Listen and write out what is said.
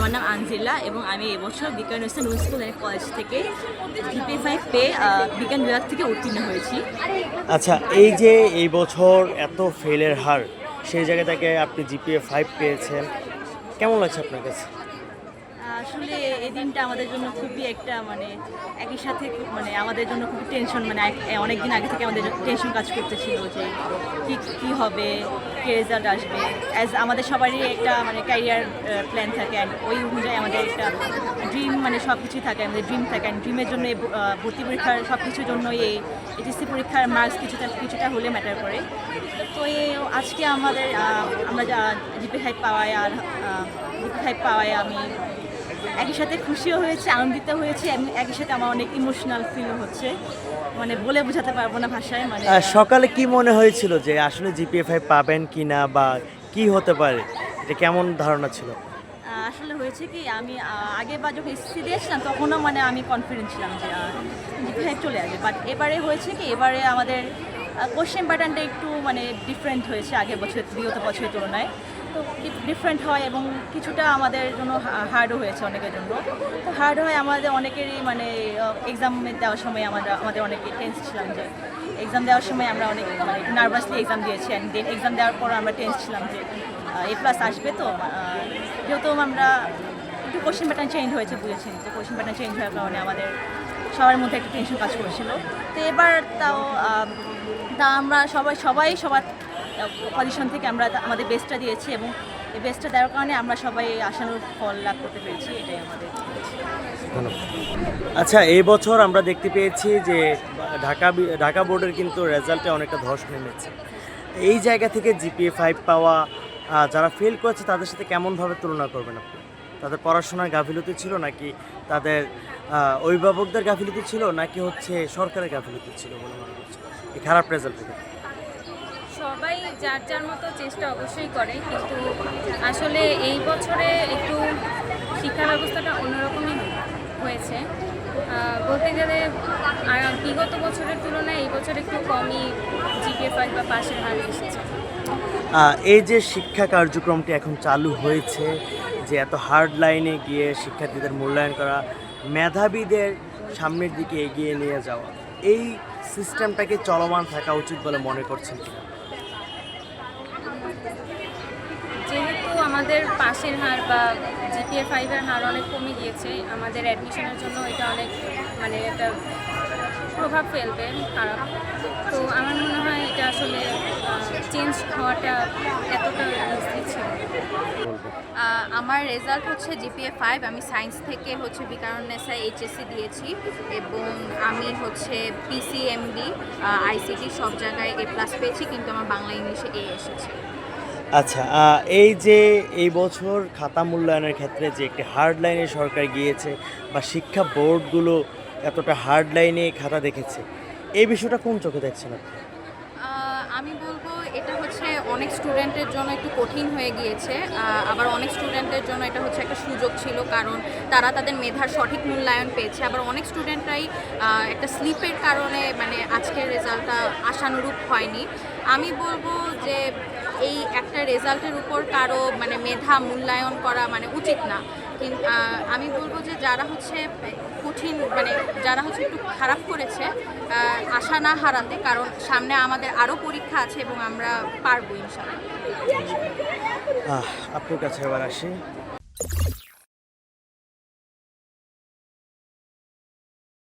আমার নাম আনজিলা এবং আমি এবছর বিজ্ঞান western will school and college থেকে জিপি ফাইভ পে বিজ্ঞান বিভাগ থেকে উত্তীর্ণ হয়েছি। আচ্ছা এই যে এই বছর এত ফেলের হার, সেই জায়গা থেকে আপনি জিপিএ ফাইভ পেয়েছেন, কেমন লাগছে আপনার কাছে? আসলে এই দিনটা আমাদের জন্য খুবই একটা মানে একই সাথে মানে আমাদের জন্য খুবই টেনশন মানে অনেক দিন আগে থেকে আমাদের টেনশন কাজ করতেছিল যে কি কি হবে, কে রেজাল্ট আসবে। অ্যাজ আমাদের সবারই একটা মানে ক্যারিয়ার প্ল্যান থাকে অ্যান্ড ওই অনুযায়ী আমাদের একটা ড্রিম মানে সব কিছুই থাকে, আমাদের ড্রিম থাকে অ্যান্ড ড্রিমের জন্য এই ভর্তি পরীক্ষার সব কিছুর জন্য এই এইচএসসি পরীক্ষার মার্কস কিছুটা কিছুটা হলে ম্যাটার করে। তো এই আজকে আমাদের আমরা যা জিপি ফাইভ পাওয়ায় আর জিপি ফাইভ পাওয়ায় আমি একই সাথে খুশিও হয়েছে আনন্দিত হয়েছে একই সাথে আমার অনেক ইমোশনাল ফিল হচ্ছে। মানে বলে বোঝাতে পারব না ভাষায় মানে সকালে কি মনে হয়েছিল যে আসলে জিপিএ ফাইভ পাবেন কি না বা কি হতে পারে? এটা কেমন ধারণা ছিল? আসলে হয়েছে কি আমি আগে বা যখন এসএসসি দিয়েছিলাম তখনও মানে আমি কনফিডেন্ট ছিলাম যে জিপি ফাইভ চলে আসবে। বাট এবারে হয়েছে কি এবারে আমাদের কোশ্চেন প্যাটার্নটা একটু মানে ডিফারেন্ট হয়েছে আগের বছর বিগত বছরের তুলনায়। তো ডিফারেন্ট হয় এবং কিছুটা আমাদের জন্য হার্ডও হয়েছে অনেকের জন্য। তো হার্ড হয় আমাদের অনেকেরই মানে এক্সাম দেওয়ার সময় আমরা আমাদের অনেকে টেন্স ছিলাম যে এক্সাম দেওয়ার সময় আমরা অনেক মানে নার্ভাসলি এক্সাম দিয়েছি অ্যান্ড দেন এক্সাম দেওয়ার পর আমরা টেন্স ছিলাম যে এ প্লাস আসবে তো যেহেতু আমরা একটু কোশ্চেন প্যাটার্ন চেঞ্জ হয়েছে বুঝেছেন। তো কোশ্চেন প্যাটার্ন চেঞ্জ হওয়ার কারণে আমাদের সবার মধ্যে একটা টেনশন কাজ করছিল। তো এবার তাও তা আমরা সবাই সবাই সবার পজিশন থেকে আমরা আমাদের বেস্টটা দিয়েছি এবং এই বেস্টটা দেওয়ার কারণে আমরা সবাই আশানুরূপ ফল লাভ করতে পেরেছি, এটাই আমাদের আচ্ছা এই বছর আমরা দেখতে পেয়েছি যে ঢাকা ঢাকা বোর্ডের কিন্তু রেজাল্টে অনেকটা ধস নেমেছে। এই জায়গা থেকে জিপিএ ফাইভ পাওয়া যারা ফেল করেছে তাদের সাথে কেমনভাবে তুলনা করবেন আপনি? তাদের পড়াশোনার গাফিলতি ছিল নাকি তাদের অভিভাবকদের গাফিলতি ছিল নাকি হচ্ছে সরকারের গাফিলতি ছিল বলে মনে করছেন এই খারাপ রেজাল্ট থেকে যার যার মতো চেষ্টা অবশ্যই করে, কিন্তু আসলে এই বছরে একটু শিক্ষা ব্যবস্থাটা অন্যরকমই হয়েছে। বলতে গেলে বিগত বছরের তুলনায় এই বছর একটু কমই জিপিএ ফাইভ বা পাশের হার এসেছে। এই যে শিক্ষা কার্যক্রমটি এখন চালু হয়েছে, যে এত হার্ড লাইনে গিয়ে শিক্ষার্থীদের মূল্যায়ন করা, মেধাবীদের সামনের দিকে এগিয়ে নিয়ে যাওয়া, এই সিস্টেমটাকে চলমান থাকা উচিত বলে মনে করছেন কিনা যেহেতু আমাদের পাশের হার বা জিপিএ ফাইভের হার অনেক কমে গিয়েছে। আমাদের অ্যাডমিশনের জন্য এটা অনেক মানে একটা প্রভাব ফেলবে, খারাপ। তো আমার মনে হয় এটা আসলে চেঞ্জ হওয়াটা এতটা ছিল। আমার রেজাল্ট হচ্ছে জিপিএ ফাইভ আমি সায়েন্স থেকে হচ্ছে বিকারণেসা এইচএসসি দিয়েছি এবং আমি হচ্ছে পিসিএমবি আইসিটি সব জায়গায় এ প্লাস পেয়েছি, কিন্তু আমার বাংলা ইংলিশে এ এসেছে। আচ্ছা এই যে এই বছর খাতা মূল্যায়নের ক্ষেত্রে যে একটি হার্ড লাইনে সরকার গিয়েছে বা শিক্ষা বোর্ডগুলো এতটা হার্ড লাইনে খাতা দেখেছে, এই বিষয়টা কোন চোখে দেখছেন আপনি? আমি বলব এটা হচ্ছে অনেক স্টুডেন্টের জন্য একটু কঠিন হয়ে গিয়েছে আবার অনেক স্টুডেন্টের জন্য এটা হচ্ছে একটা সুযোগ ছিল কারণ তারা তাদের মেধার সঠিক মূল্যায়ন পেয়েছে, আবার অনেক স্টুডেন্টরাই একটা স্লিপের কারণে মানে আজকের রেজাল্টটা আশানুরূপ হয়নি। আমি বলব যে এই একটা রেজাল্টের উপর কারও মানে মেধা মূল্যায়ন করা মানে উচিত না। আমি বলব যে যারা হচ্ছে কঠিন মানে যারা হচ্ছে একটু খারাপ করেছে আশা না হারাতে কারণ সামনে আমাদের আরও পরীক্ষা আছে এবং আমরা পারব ইনশাল্লাহ আপনার কাছে এবার আসি।